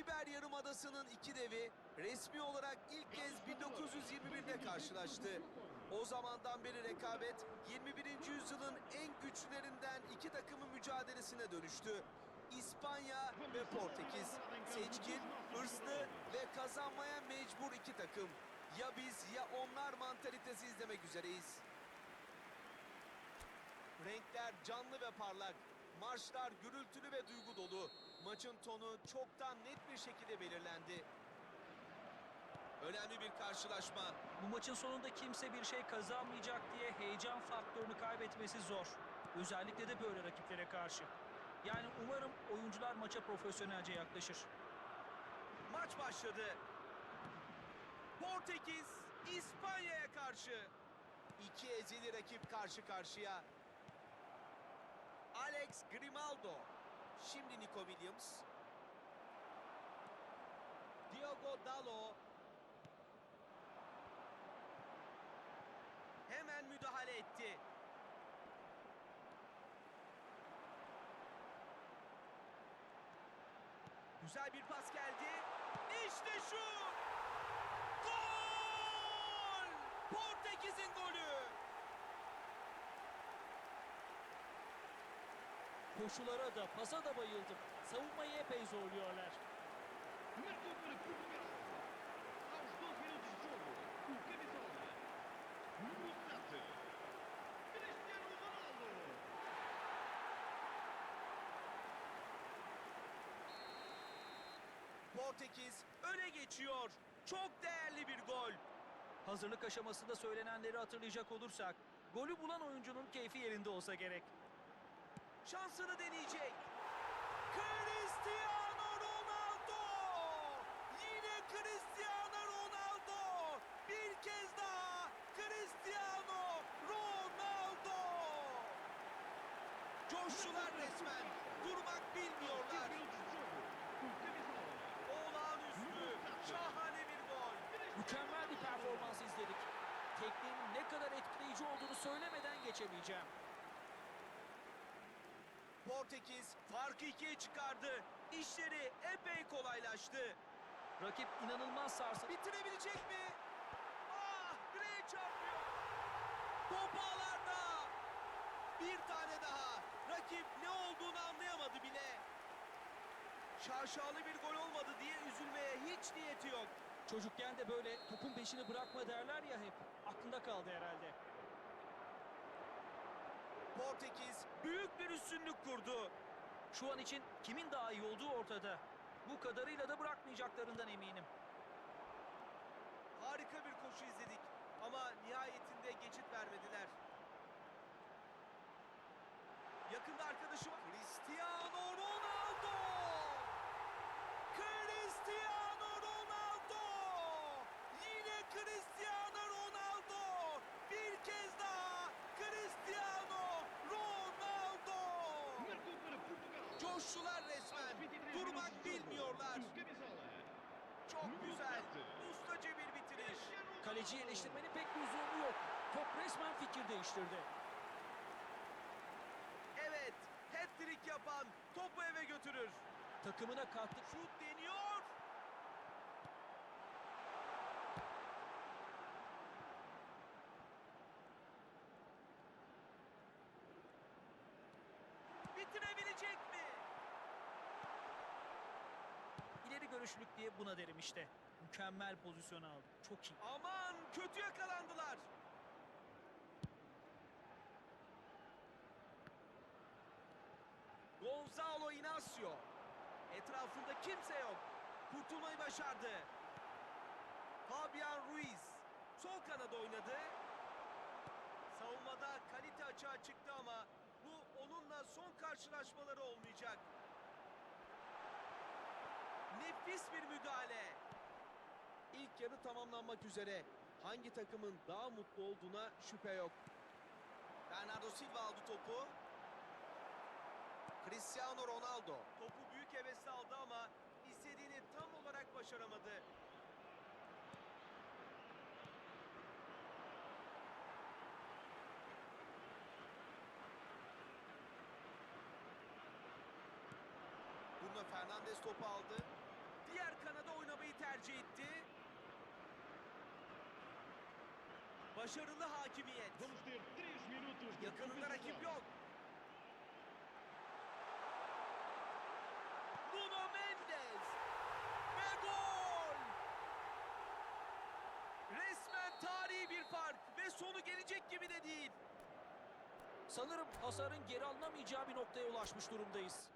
İber Yarımadası'nın iki devi resmi olarak ilk kez 1921'de karşılaştı. O zamandan beri rekabet 21. yüzyılın en güçlülerinden iki takımın mücadelesine dönüştü. İspanya ve Portekiz. Seçkin, hırslı ve kazanmaya mecbur iki takım. Ya biz ya onlar mantalitesi izlemek üzereyiz. Renkler canlı ve parlak. Marşlar gürültülü ve duygu dolu. Maçın tonu çoktan net bir şekilde belirlendi. Önemli bir karşılaşma. Bu maçın sonunda kimse bir şey kazanmayacak diye heyecan faktörünü kaybetmesi zor. Özellikle de böyle rakiplere karşı. Yani umarım oyuncular maça profesyonelce yaklaşır. Maç başladı. Portekiz İspanya'ya karşı. İki ezeli rakip karşı karşıya. Alex Grimaldo. Şimdi Nico Williams. Diogo Dalo. Hemen müdahale etti. Güzel bir pas geldi. İşte şu! Gol! Portekiz'in golü! Koşulara da pasa da bayıldım. Savunmayı epey zorluyorlar. Marcou para Portugal. Aos 12 minutos de jogo, o camisola número 7, Cristiano Ronaldo. Portekiz öne geçiyor. Çok değerli bir gol. Hazırlık aşamasında söylenenleri hatırlayacak olursak, golü bulan oyuncunun keyfi yerinde olsa gerek. Şansını deneyecek. Cristiano Ronaldo! Yine Cristiano Ronaldo! Bir kez daha Cristiano Ronaldo! Coştular resmen. Durmak Aos 15 bilmiyorlar. Olağanüstü, şahane bir gol. Mükemmel bir performans izledik. Tekniğin ne kadar etkileyici olduğunu söylemeden geçemeyeceğim. Portekiz farkı ikiye çıkardı. İşleri epey kolaylaştı. Rakip inanılmaz sarsı. Bitirebilecek mi? Ah, direğe çarpıyor. Top ağlarda. Bir tane daha. Rakip ne olduğunu anlayamadı bile. Şaşalı bir gol olmadı diye üzülmeye hiç niyeti yok. Çocukken de böyle topun peşini bırakma derler ya hep. Aklında kaldı herhalde. Portekiz büyük bir üstünlük kurdu. Şu an için kimin daha iyi olduğu ortada. Bu kadarıyla da bırakmayacaklarından eminim. Harika bir koşu izledik ama nihayetinde geçit vermediler. Yakında arkadaşı Aos resmen. 23 minutos Durmak bilmiyorlar. Çok güzel. Ustaca bir bitiriş. Kaleciyi eleştirmenin pek bir lüzumu yok. Top resmen fikir değiştirdi. Evet, hat-trick yapan topu eve götürür. Takımına kattık. Şut deniyor. Bitirebilecek mi? İleri görüşlülük diye buna derim işte. Mükemmel pozisyon aldı. Çok iyi. Aman kötü yakalandılar. Gonzalo Inacio. Etrafında kimse yok. Kurtulmayı başardı. Fabian Ruiz. Sol kanada oynadı. Savunmada kalite açığa çıktı ama bu onunla son karşılaşmaları olmayacak. Nefis bir müdahale. İlk yarı tamamlanmak üzere. Hangi takımın daha mutlu olduğuna şüphe yok. Bernardo Silva aldı topu. Cristiano Ronaldo. Topu büyük hevesle aldı ama istediğini tam olarak başaramadı. Bruno Fernandes topu aldı. Diğer kanada oynamayı tercih etti. Başarılı hakimiyet. Vamos ter 3 minutos de Yakınında rakip yok. Nuno Mendes. Ve gol. Resmen tarihi bir fark ve sonu gelecek gibi de değil. Sanırım hasarın geri alınamayacağı bir noktaya ulaşmış durumdayız.